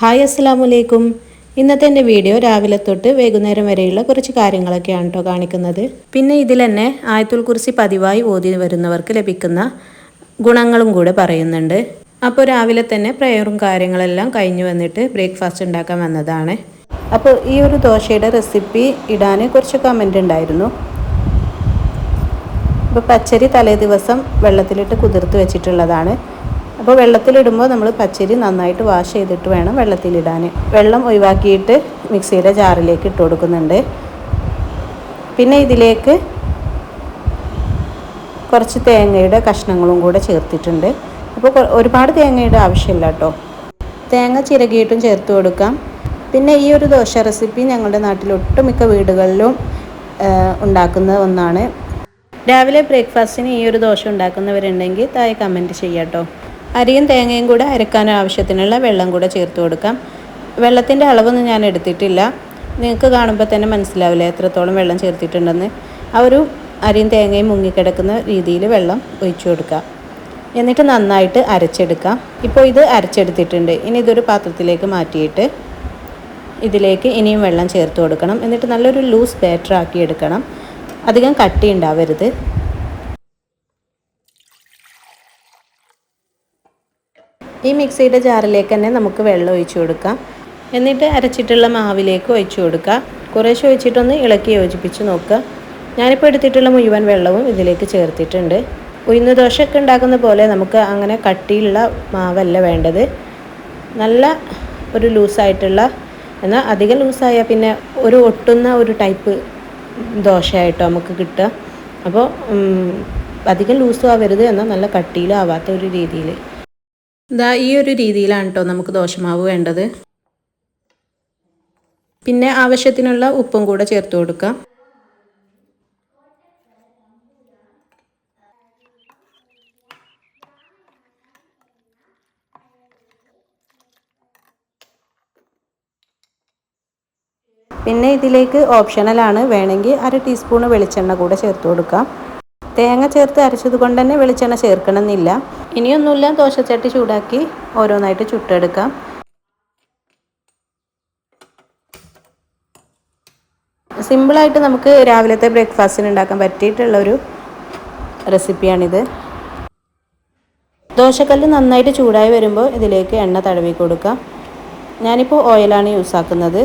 Hi അസ്സാം വലൈക്കും ഇന്നത്തെ എന്റെ വീഡിയോ രാവിലെ തൊട്ട് വൈകുന്നേരം വരെയുള്ള കുറച്ച് കാര്യങ്ങളൊക്കെയാണ് കേട്ടോ കാണിക്കുന്നത്. പിന്നെ ഇതിൽ തന്നെ ആയത്തുൽ കുറിച്ച് പതിവായി ഓതി വരുന്നവർക്ക് ലഭിക്കുന്ന ഗുണങ്ങളും കൂടെ പറയുന്നുണ്ട്. അപ്പോൾ രാവിലെ തന്നെ പ്രയറും കാര്യങ്ങളെല്ലാം കഴിഞ്ഞു വന്നിട്ട് ബ്രേക്ക്ഫാസ്റ്റ് ഉണ്ടാക്കാൻ വന്നതാണ്. അപ്പോൾ ഈ ഒരു ദോശയുടെ റെസിപ്പി ഇടാൻ കുറച്ച് കമന്റ് ഉണ്ടായിരുന്നു. അപ്പോൾ പച്ചരി തലേ ദിവസം വെള്ളത്തിലിട്ട് കുതിർത്ത് വെച്ചിട്ടുള്ളതാണ്. അപ്പോൾ വെള്ളത്തിലിടുമ്പോൾ നമ്മൾ പച്ചരി നന്നായിട്ട് വാഷ് ചെയ്തിട്ട് വേണം വെള്ളത്തിലിടാൻ. വെള്ളം ഒഴിവാക്കിയിട്ട് മിക്സിയുടെ ജാറിലേക്ക് ഇട്ട് കൊടുക്കുന്നുണ്ട്. പിന്നെ ഇതിലേക്ക് കുറച്ച് തേങ്ങയുടെ കഷ്ണങ്ങളും കൂടെ ചേർത്തിട്ടുണ്ട്. അപ്പോൾ ഒരുപാട് തേങ്ങയുടെ ആവശ്യമില്ല കേട്ടോ. തേങ്ങ ചിരകിയിട്ടും ചേർത്ത് കൊടുക്കാം. പിന്നെ ഈ ഒരു ദോശ റെസിപ്പി ഞങ്ങളുടെ നാട്ടിൽ ഒട്ടുമിക്ക വീടുകളിലും ഉണ്ടാക്കുന്ന ഒന്നാണ്. രാവിലെ ബ്രേക്ക്ഫാസ്റ്റിന് ഈ ഒരു ദോശ ഉണ്ടാക്കുന്നവരുണ്ടെങ്കിൽ താഴെ കമന്റ് ചെയ്യാം കേട്ടോ. അരിയും തേങ്ങയും കൂടെ അരക്കാൻ ആവശ്യത്തിനുള്ള വെള്ളം കൂടെ ചേർത്ത് കൊടുക്കാം. വെള്ളത്തിന്റെ അളവൊന്നും ഞാൻ എടുത്തിട്ടില്ല. നിങ്ങൾക്ക് കാണുമ്പോൾ തന്നെ മനസ്സിലാവില്ല എത്രത്തോളം വെള്ളം ചേർത്തിട്ടുണ്ടെന്ന്. ആ ഒരു അരിയും തേങ്ങയും മുങ്ങിക്കിടക്കുന്ന രീതിയിൽ വെള്ളം ഒഴിച്ചു കൊടുക്കുക എന്നിട്ട് നന്നായിട്ട് അരച്ചെടുക്കാം. ഇപ്പോൾ ഇത് അരച്ചെടുത്തിട്ടുണ്ട്. ഇനി ഇതൊരു പാത്രത്തിലേക്ക് മാറ്റിയിട്ട് ഇതിലേക്ക് ഇനിയും വെള്ളം ചേർത്ത് കൊടുക്കണം. എന്നിട്ട് നല്ലൊരു ലൂസ് ബാറ്റർ ആക്കി എടുക്കണം. അധികം കട്ടി ഉണ്ടാവരുത്. ഈ മിക്സിയുടെ ജാറിലേക്ക് തന്നെ നമുക്ക് വെള്ളം ഒഴിച്ചു കൊടുക്കാം. എന്നിട്ട് അരച്ചിട്ടുള്ള മാവിലേക്ക് ഒഴിച്ചു കൊടുക്കുക. കുറേശ്ശെ ഒഴിച്ചിട്ടൊന്ന് ഇളക്കി യോജിപ്പിച്ച് നോക്കുക. ഞാനിപ്പോൾ എടുത്തിട്ടുള്ള മുഴുവൻ വെള്ളവും ഇതിലേക്ക് ചേർത്തിട്ടുണ്ട്. ഉഴുന്ന് ദോശയൊക്കെ ഉണ്ടാക്കുന്ന പോലെ നമുക്ക് അങ്ങനെ കട്ടിയുള്ള മാവല്ല വേണ്ടത്. നല്ല ഒരു ലൂസായിട്ടുള്ള എന്നാൽ അധികം ലൂസായാൽ പിന്നെ ഒരു ഒട്ടുന്ന ഒരു ടൈപ്പ് ദോശയായിട്ടോ നമുക്ക് കിട്ടുക. അപ്പോൾ അധികം ലൂസും ആവരുത് എന്നാൽ നല്ല കട്ടിയിലും ആവാത്ത ഒരു രീതിയിൽ ഇതാ ഈ ഒരു രീതിയിലാണ് കേട്ടോ നമുക്ക് ദോശമാവ് വേണ്ടത്. പിന്നെ ആവശ്യത്തിനുള്ള ഉപ്പും കൂടെ ചേർത്ത് കൊടുക്കാം. പിന്നെ ഇതിലേക്ക് ഓപ്ഷണലാണ് വേണമെങ്കിൽ അര ടീസ്പൂണ് വെളിച്ചെണ്ണ കൂടെ ചേർത്ത് കൊടുക്കാം. തേങ്ങ ചേർത്ത് അരച്ചത് കൊണ്ട് തന്നെ വെളിച്ചെണ്ണ ചേർക്കണമെന്നില്ല. ഇനിയൊന്നുമില്ല. ദോശച്ചട്ടി ചൂടാക്കി ഓരോന്നായിട്ട് ചുട്ടെടുക്കാം. സിമ്പിളായിട്ട് നമുക്ക് രാവിലത്തെ ബ്രേക്ക്ഫാസ്റ്റിന് ഉണ്ടാക്കാൻ പറ്റിയിട്ടുള്ള ഒരു റെസിപ്പിയാണിത്. ദോശക്കല്ല് നന്നായിട്ട് ചൂടായി വരുമ്പോൾ ഇതിലേക്ക് എണ്ണ തടവി കൊടുക്കാം. ഞാനിപ്പോൾ ഓയിലാണ് യൂസ് ആക്കുന്നത്.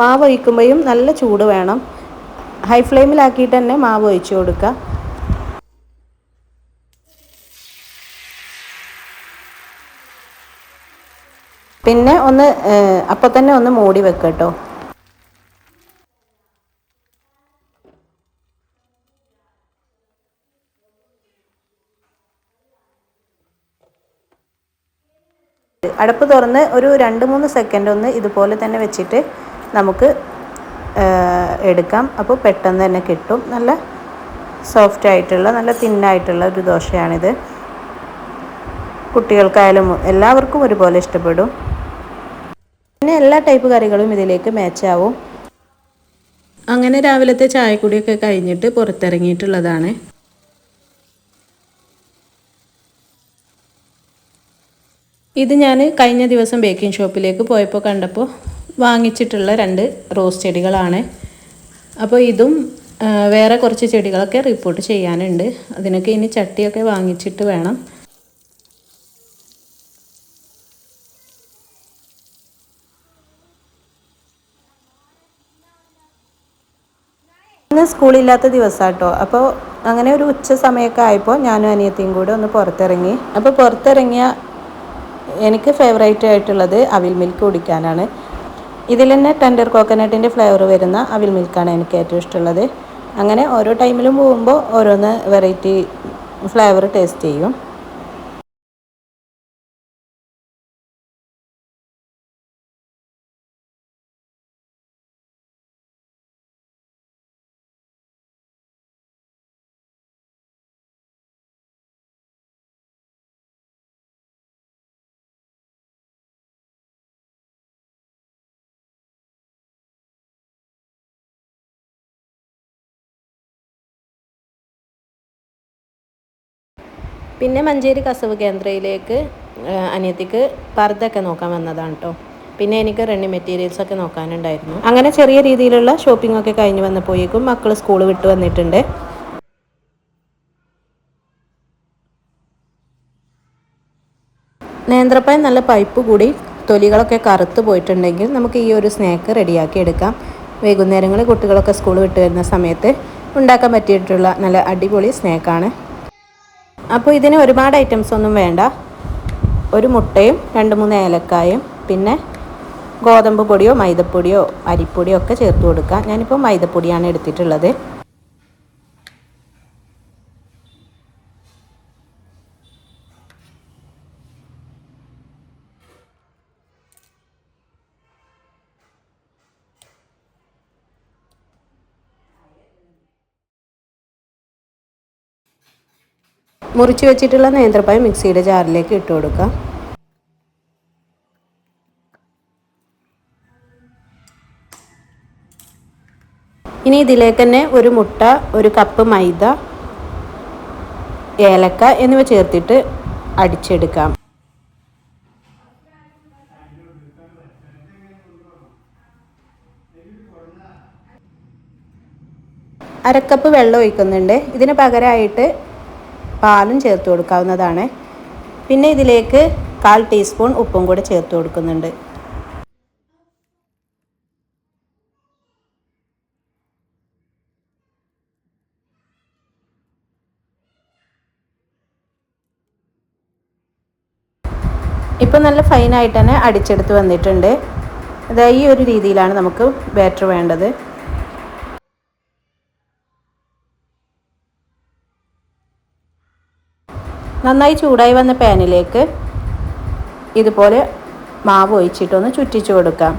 മാവ് ഒഴിക്കുമ്പോഴും നല്ല ചൂട് വേണം. ഹൈ ഫ്ലെയിമിലാക്കിയിട്ട് തന്നെ മാവ് ഒഴിച്ചു കൊടുക്കുക. പിന്നെ ഒന്ന് അപ്പോൾ തന്നെ ഒന്ന് മൂടി വെക്കുക കേട്ടോ അടപ്പ് തുറന്ന് ഒരു രണ്ട് മൂന്ന് സെക്കൻഡ് ഒന്ന് ഇതുപോലെ തന്നെ വെച്ചിട്ട് നമുക്ക് എടുക്കാം. അപ്പോൾ പെട്ടെന്ന് തന്നെ കിട്ടും. നല്ല സോഫ്റ്റ് ആയിട്ടുള്ള നല്ല തിന്നായിട്ടുള്ള ഒരു ദോശയാണിത്. കുട്ടികൾക്കായാലും എല്ലാവർക്കും ഒരുപോലെ ഇഷ്ടപ്പെടും. പിന്നെ എല്ലാ ടൈപ്പ് കറികളും ഇതിലേക്ക് മാച്ചാവും അങ്ങനെ രാവിലത്തെ ചായക്കുടിയൊക്കെ കഴിഞ്ഞിട്ട് പുറത്തിറങ്ങിയിട്ടുള്ളതാണ്. ഇത് ഞാൻ കഴിഞ്ഞ ദിവസം ബേക്കിംഗ് ഷോപ്പിലേക്ക് പോയപ്പോൾ കണ്ടപ്പോൾ വാങ്ങിച്ചിട്ടുള്ള രണ്ട് റോസ് ചെടികളാണ്. അപ്പോൾ ഇതും വേറെ കുറച്ച് ചെടികളൊക്കെ റിപ്പോർട്ട് ചെയ്യാനുണ്ട്. അതിനൊക്കെ ഇനി ചട്ടിയൊക്കെ വാങ്ങിച്ചിട്ട് വേണം. സ്കൂളില്ലാത്ത കേട്ടോ അപ്പോൾ അങ്ങനെ ഒരു ഉച്ച സമയമൊക്കെ ആയപ്പോൾ ഞാനും അനിയത്തിയും കൂടെ ഒന്ന് പുറത്തിറങ്ങി. അപ്പോൾ പുറത്തിറങ്ങിയ എനിക്ക് ഫേവറേറ്റ് ആയിട്ടുള്ളത് അവിൽ മിൽക്ക് കുടിക്കാനാണ്. ഇതിൽ തന്നെ ടെൻഡർ കോക്കനട്ടിന്റെ ഫ്ലേവർ വരുന്ന അവിൽ മിൽക്കാണ് എനിക്ക് ഏറ്റവും ഇഷ്ടമുള്ളത്. അങ്ങനെ ഓരോ ടൈമിലും പോകുമ്പോൾ ഓരോന്ന് വെറൈറ്റി ഫ്ലേവർ ടേസ്റ്റ് ചെയ്യും. പിന്നെ മഞ്ചേരി കസവ് കേന്ദ്രയിലേക്ക് അനിയത്തിക്ക് പർദ്ദൊക്കെ നോക്കാൻ വന്നതാണ് കേട്ടോ പിന്നെ എനിക്ക് റണ്ണി മെറ്റീരിയൽസ് ഒക്കെ നോക്കാനുണ്ടായിരുന്നു. അങ്ങനെ ചെറിയ രീതിയിലുള്ള ഷോപ്പിംഗ് ഒക്കെ കഴിഞ്ഞ് വന്നപ്പോഴേക്കും മക്കൾ സ്കൂൾ വിട്ട് വന്നിട്ടുണ്ട്. നേന്ത്രപ്പഴം നല്ല പൈപ്പ് കൂടി തൊലികളൊക്കെ കറുത്ത് പോയിട്ടുണ്ടെങ്കിൽ നമുക്ക് ഈ ഒരു സ്നാക്ക് റെഡിയാക്കി എടുക്കാം. വൈകുന്നേരങ്ങളിൽ കുട്ടികളൊക്കെ സ്കൂൾ വിട്ട് വരുന്ന സമയത്ത് ഉണ്ടാക്കാൻ പറ്റിയിട്ടുള്ള നല്ല അടിപൊളി സ്നാക്കാണ് അപ്പോൾ ഇതിന് ഒരുപാട് ഐറ്റംസ് ഒന്നും വേണ്ട. ഒരു മുട്ടയും രണ്ട് മൂന്ന് ഏലക്കായും പിന്നെ ഗോതമ്പ് പൊടിയോ മൈദപ്പൊടിയോ അരിപ്പൊടിയോ ഒക്കെ ചേർത്ത് കൊടുക്കാം. ഞാനിപ്പോൾ മൈദപ്പൊടിയാണ് എടുത്തിട്ടുള്ളത്. മുറിച്ച് വെച്ചിട്ടുള്ള നേന്ത്രപ്പഴം മിക്സിയുടെ ജാറിലേക്ക് ഇട്ട് കൊടുക്കാം. ഇനി ഇതിലേക്ക് തന്നെ ഒരു മുട്ട ഒരു കപ്പ് മൈദ ഏലക്ക എന്നിവ ചേർത്തിട്ട് അടിച്ചെടുക്കാം. അരക്കപ്പ് വെള്ളം ഒഴിക്കുന്നുണ്ട്. ഇതിന് പകരമായിട്ട് പാലും ചേർത്ത് കൊടുക്കാവുന്നതാണ്. പിന്നെ ഇതിലേക്ക് കാൽ ടീസ്പൂൺ ഉപ്പും കൂടെ ചേർത്ത് കൊടുക്കുന്നുണ്ട്. ഇപ്പം നല്ല ഫൈനായിട്ട് തന്നെ അടിച്ചെടുത്ത് വന്നിട്ടുണ്ട്. അതായത് ഈ ഒരു രീതിയിലാണ് നമുക്ക് ബാറ്റർ വേണ്ടത്. നന്നായി ചൂടായി വന്ന പാനിലേക്ക് ഇതുപോലെ മാവ് ഒഴിച്ചിട്ടൊന്ന് ചുറ്റിച്ചു കൊടുക്കാം.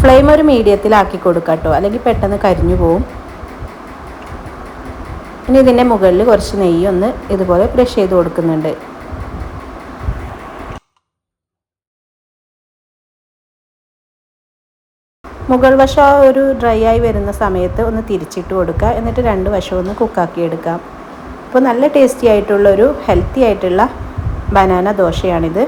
ഫ്ലെയിം ഒരു മീഡിയത്തിലാക്കി കൊടുക്കാം കേട്ടോ അല്ലെങ്കിൽ പെട്ടെന്ന് കരിഞ്ഞു പോവും. ഇനി ഇതിന്റെ മുകളിൽ കുറച്ച് നെയ്യ് ഒന്ന് ഇതുപോലെ ബ്രഷ് ചെയ്ത് കൊടുക്കുന്നുണ്ട്. മുകൾ വശം ഒരു ഡ്രൈ ആയി വരുന്ന സമയത്ത് ഒന്ന് തിരിച്ചിട്ട് കൊടുക്കുക. എന്നിട്ട് രണ്ട് വശം ഒന്ന് കുക്കാക്കി എടുക്കാം. അപ്പോൾ നല്ല ടേസ്റ്റി ആയിട്ടുള്ള ഒരു ഹെൽത്തി ആയിട്ടുള്ള ബനാന ദോശയാണിത്.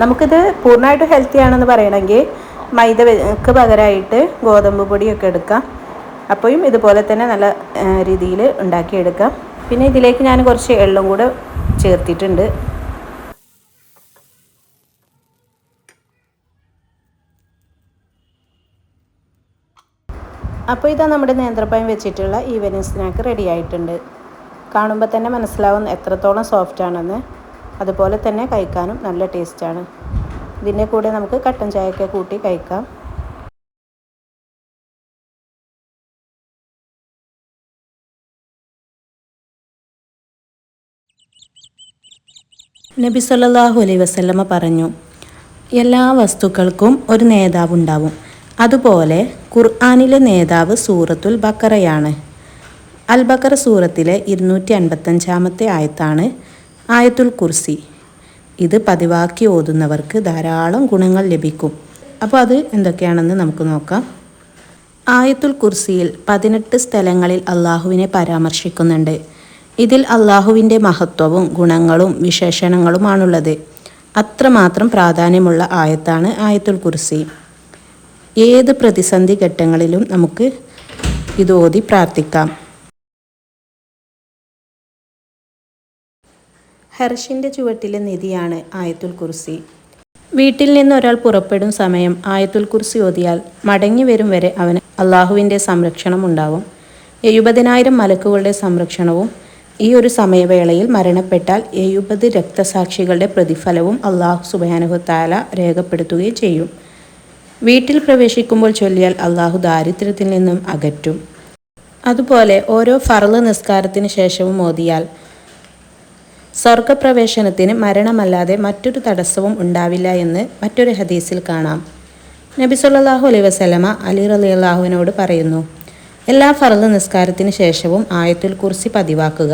നമുക്കിത് പൂർണമായിട്ട് ഹെൽത്തി ആണെന്ന് പറയണമെങ്കിൽ മൈദക്ക് പകരമായിട്ട് ഗോതമ്പ് പൊടിയൊക്കെ എടുക്കാം. അപ്പോഴും ഇതുപോലെ തന്നെ നല്ല രീതിയിൽ ഉണ്ടാക്കിയെടുക്കാം. പിന്നെ ഇതിലേക്ക് ഞാൻ കുറച്ച് എള്ളും കൂടെ ചേർത്തിട്ടുണ്ട്. അപ്പോൾ ഇതാ നമ്മുടെ നേന്ത്രപ്പഴം വെച്ചിട്ടുള്ള ഈവനിങ് സ്നാക്ക് റെഡി ആയിട്ടുണ്ട്. കാണുമ്പോൾ തന്നെ മനസ്സിലാവും എത്രത്തോളം സോഫ്റ്റ് ആണെന്ന്. അതുപോലെ തന്നെ കഴിക്കാനും നല്ല ടേസ്റ്റാണ് ഇതിന്റെ കൂടെ നമുക്ക് കട്ടൻ ചായയൊക്കെ കൂട്ടി കഴിക്കാം. നബി സല്ലാഹു അലൈ വസല്ലമ പറഞ്ഞു എല്ലാ വസ്തുക്കൾക്കും ഒരു നേതാവുണ്ടാവും. അതുപോലെ ഖുർആാനിലെ നേതാവ് സൂറത്തുൽ ബക്കറയാണ്. അൽ ബക്കറ സൂറത്തിലെ ഇരുന്നൂറ്റി അൻപത്തഞ്ചാമത്തെ ആയത്താണ് ആയത്തുൽ കുർസി. ഇത് പതിവാക്കി ഓതുന്നവർക്ക് ധാരാളം ഗുണങ്ങൾ ലഭിക്കും. അപ്പോൾ അത് എന്തൊക്കെയാണെന്ന് നമുക്ക് നോക്കാം. ആയത്തുൽ കുർസിയിൽ പതിനെട്ട് സ്ഥലങ്ങളിൽ അള്ളാഹുവിനെ പരാമർശിക്കുന്നുണ്ട്. ഇതിൽ അള്ളാഹുവിന്റെ മഹത്വവും ഗുണങ്ങളും വിശേഷണങ്ങളുമാണുള്ളത്. അത്രമാത്രം പ്രാധാന്യമുള്ള ആയത്താണ് ആയത്തുൽ കുർസി. ഏത് പ്രതിസന്ധി ഘട്ടങ്ങളിലും നമുക്ക് ഇത് ഓതി പ്രാർത്ഥിക്കാം. ഹർഷിന്റെ ചുവട്ടിലെ നിധിയാണ് ആയത്തുൽ കുർസി. വീട്ടിൽ നിന്ന് ഒരാൾ പുറപ്പെടും സമയം ആയത്തുൽ കുർസി ഓതിയാൽ മടങ്ങി വരും വരെ അവന് അള്ളാഹുവിന്റെ സംരക്ഷണം ഉണ്ടാവും. എഴുപതിനായിരം മലക്കുകളുടെ സംരക്ഷണവും ഈ ഒരു സമയവേളയിൽ മരണപ്പെട്ടാൽ എഴുപത് രക്തസാക്ഷികളുടെ പ്രതിഫലവും അള്ളാഹു സുബാനുഹത്താല രേഖപ്പെടുത്തുകയും ചെയ്യും. വീട്ടിൽ പ്രവേശിക്കുമ്പോൾ ചൊല്ലിയാൽ അള്ളാഹു ദാരിദ്ര്യത്തിൽ നിന്നും അകറ്റും. അതുപോലെ ഓരോ ഫർൾ നിസ്കാരത്തിന് ശേഷവും ഓതിയാൽ സ്വർഗപ്രവേശനത്തിന് മരണമല്ലാതെ മറ്റൊരു തടസ്സവും ഉണ്ടാവില്ല എന്ന് മറ്റൊരു ഹദീസിൽ കാണാം. നബി സല്ലാഹു അലൈ വസലമ അലി അലി അള്ളാഹുവിനോട് പറയുന്നു എല്ലാ ഫറൾ നിസ്കാരത്തിന് ശേഷവും ആയത്തുൽ കുർസി പതിവാക്കുക.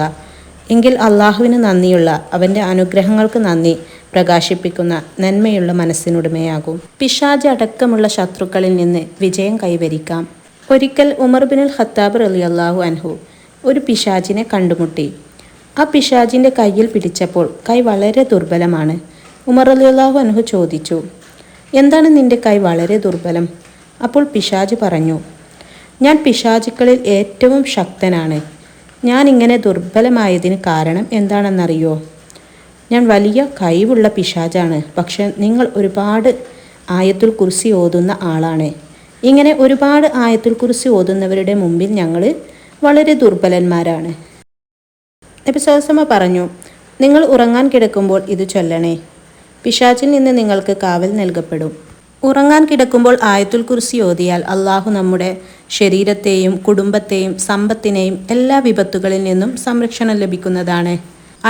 എങ്കിൽ അള്ളാഹുവിന് നന്ദിയുള്ള അവന്റെ അനുഗ്രഹങ്ങൾക്ക് നന്ദി പ്രകാശിപ്പിക്കുന്ന നന്മയുള്ള മനസ്സിനുടമയാകും. പിശാജ് അടക്കമുള്ള ശത്രുക്കളിൽ നിന്ന് വിജയം കൈവരിക്കാം. ഒരിക്കൽ ഉമർ ബിനുൽ ഖത്താബ് അലി അള്ളാഹു അൻഹു ഒരു പിശാജിനെ കണ്ടുമുട്ടി. ആ പിശാജിന്റെ കയ്യിൽ പിടിച്ചപ്പോൾ കൈ വളരെ ദുർബലമാണ്. ഉമർ അലി അള്ളാഹു അൻഹു ചോദിച്ചു എന്താണ് നിന്റെ കൈ വളരെ ദുർബലം? അപ്പോൾ പിശാജ് പറഞ്ഞു ഞാൻ പിശാചുക്കളിൽ ഏറ്റവും ശക്തനാണ്. ഞാൻ ഇങ്ങനെ ദുർബലമായതിന് കാരണം എന്താണെന്നറിയോ? ഞാൻ വലിയ കഴിവുള്ള പിശാചാണ്. പക്ഷെ നിങ്ങൾ ഒരുപാട് ആയത്തുൽ കുറിസി ഓതുന്ന ആളാണ്. ഇങ്ങനെ ഒരുപാട് ആയത്തുൽ കുറിസി ഓതുന്നവരുടെ മുമ്പിൽ ഞങ്ങൾ വളരെ ദുർബലന്മാരാണ്. എപ്പിസോസമ്മ പറഞ്ഞു നിങ്ങൾ ഉറങ്ങാൻ കിടക്കുമ്പോൾ ഇത് ചൊല്ലണേ. പിശാചിൽ നിന്ന് നിങ്ങൾക്ക് കാവൽ നൽകപ്പെടും. ഉറങ്ങാൻ കിടക്കുമ്പോൾ ആയത്തുൽ കുർസി ഓതിയാൽ അള്ളാഹു നമ്മുടെ ശരീരത്തെയും കുടുംബത്തെയും സമ്പത്തിനെയും എല്ലാ വിപത്തുകളിൽ നിന്നും സംരക്ഷണം ലഭിക്കുന്നതാണ്.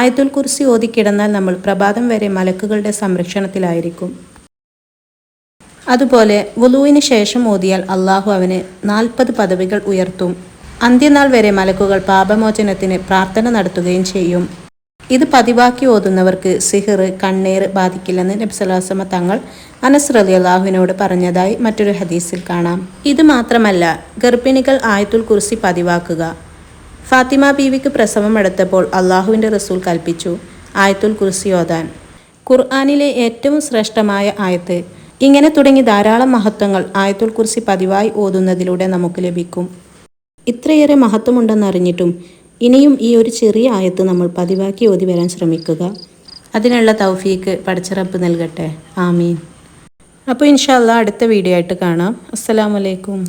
ആയത്തുൽ കുർസി ഓതി കിടന്നാൽ നമ്മൾ പ്രഭാതം വരെ മലക്കുകളുടെ സംരക്ഷണത്തിലായിരിക്കും. അതുപോലെ വുലുവിന് ശേഷം ഓതിയാൽ അള്ളാഹു അവന് നാൽപ്പത് പദവികൾ ഉയർത്തും. അന്ത്യനാൾ വരെ മലക്കുകൾ പാപമോചനത്തിന് പ്രാർത്ഥന നടത്തുകയും ചെയ്യും. ഇത് പതിവാക്കി ഓതുന്നവർക്ക് സിഹിർ കണ്ണീർ ബാധിക്കില്ലെന്ന് നബ്സലാസമ തങ്ങൾ അനസ് റലി അള്ളാഹുവിനോട് പറഞ്ഞതായി മറ്റൊരു ഹദീസിൽ കാണാം. ഇത് മാത്രമല്ല ഗർഭിണികൾ ആയത്തുൽ കുർസി പതിവാക്കുക. ഫാത്തിമ ബീവിക്ക് പ്രസവം എടുത്തപ്പോൾ അള്ളാഹുവിന്റെ റസൂൽ കൽപ്പിച്ചു ആയത്തുൽ കുർസി ഓതാൻ. ഖുർആാനിലെ ഏറ്റവും ശ്രേഷ്ഠമായ ആയത്ത് ഇങ്ങനെ തുടങ്ങി ധാരാളം മഹത്വങ്ങൾ ആയത്തുൽ കുർസി പതിവായി ഓതുന്നതിലൂടെ നമുക്ക് ലഭിക്കും. ഇത്രയേറെ മഹത്വമുണ്ടെന്നറിഞ്ഞിട്ടും ഇനിയും ഈ ഒരു ചെറിയ ആയത്ത് നമ്മൾ പതിവാക്കി ഓതി വരാൻ ശ്രമിക്കുക. അതിനുള്ള തൗഫീക്ക് പടച്ചിറപ്പ് നൽകട്ടെ. ആമീൻ. അപ്പോൾ ഇൻഷാല്ല അടുത്ത വീഡിയോ ആയിട്ട് കാണാം. അസ്സലാമലൈക്കും